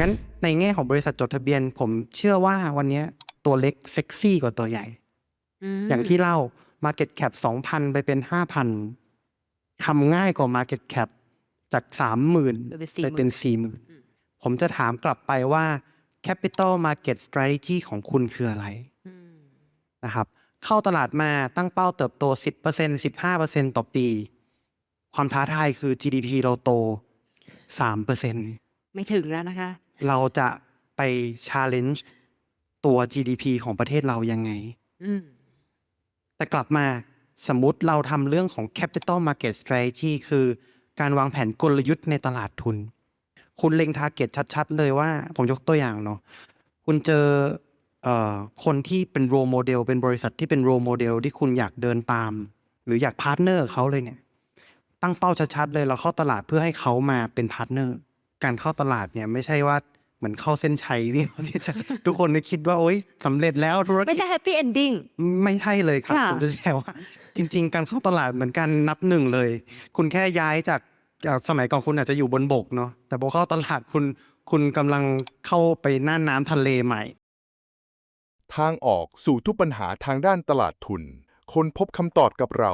งั้นในแง่ของบริษัทจดทะเบียน ผมเชื่อว่าวันเนี้ยตัวเล็กเซ็กซี่กว่าตัวใหญ่มอย่างที่เล่า Market Cap 2,000 ไปเป็น 5,000ทำง่ายกว่า Market Cap จาก 30,000ไปไปเป็น 40,000 ผมจะถามกลับไปว่า Capital Market Strategy ของคุณคืออะไรอืมนะครับ เข้าตลาดมาตั้งเป้าเติบโต 10% 15%ต่อปี ความท้าทายคือ GDP เราโต 3%ไม่ถึงแล้วนะคะ เราจะไป challenge ตัว GDP ของประเทศเรายังไง อืมแต่กลับมาสมมติเราทำเรื่องของ capital market strategy คือการวางแผนกลยุทธ์ในตลาดทุน คุณเล็ง target ชัดๆ เลยว่า ผมยกตัวอย่างเนาะคุณเจอเอ่อคนที่เป็น role model เป็นบริษัทที่เป็น role model ที่คุณอยากเดินตาม หรืออยากพาร์ทเนอร์เขาเลยเนี่ย ตั้งเป้าชัดๆเลยเราเข้าตลาดเพื่อให้เขามาเป็นพาร์ทเนอร์ การเข้าตลาดเนี่ยไม่ใช่ว่าเหมือนเข้าเส้นชัยที่ที่จะทุกคนได้คิดว่าโอ๊ยสำเร็จแล้วธุรกิจไม่ใช่แฮปปี้เอนดิ้งไม่ใช่เลยครับค่ะผมจะแชร์ว่า จริง ๆ การเข้าตลาดเหมือนการนับหนึ่งเลย คุณแค่ย้ายจากจากสมัยก่อนคุณอาจจะอยู่บนบกเนาะแต่พอเข้าตลาดคุณคุณกำลังเข้าไปน่านน้ำทะเลใหม่ ทางออกสู่ทุกปัญหาทางด้านตลาดทุน คนพบคำตอบกับเรา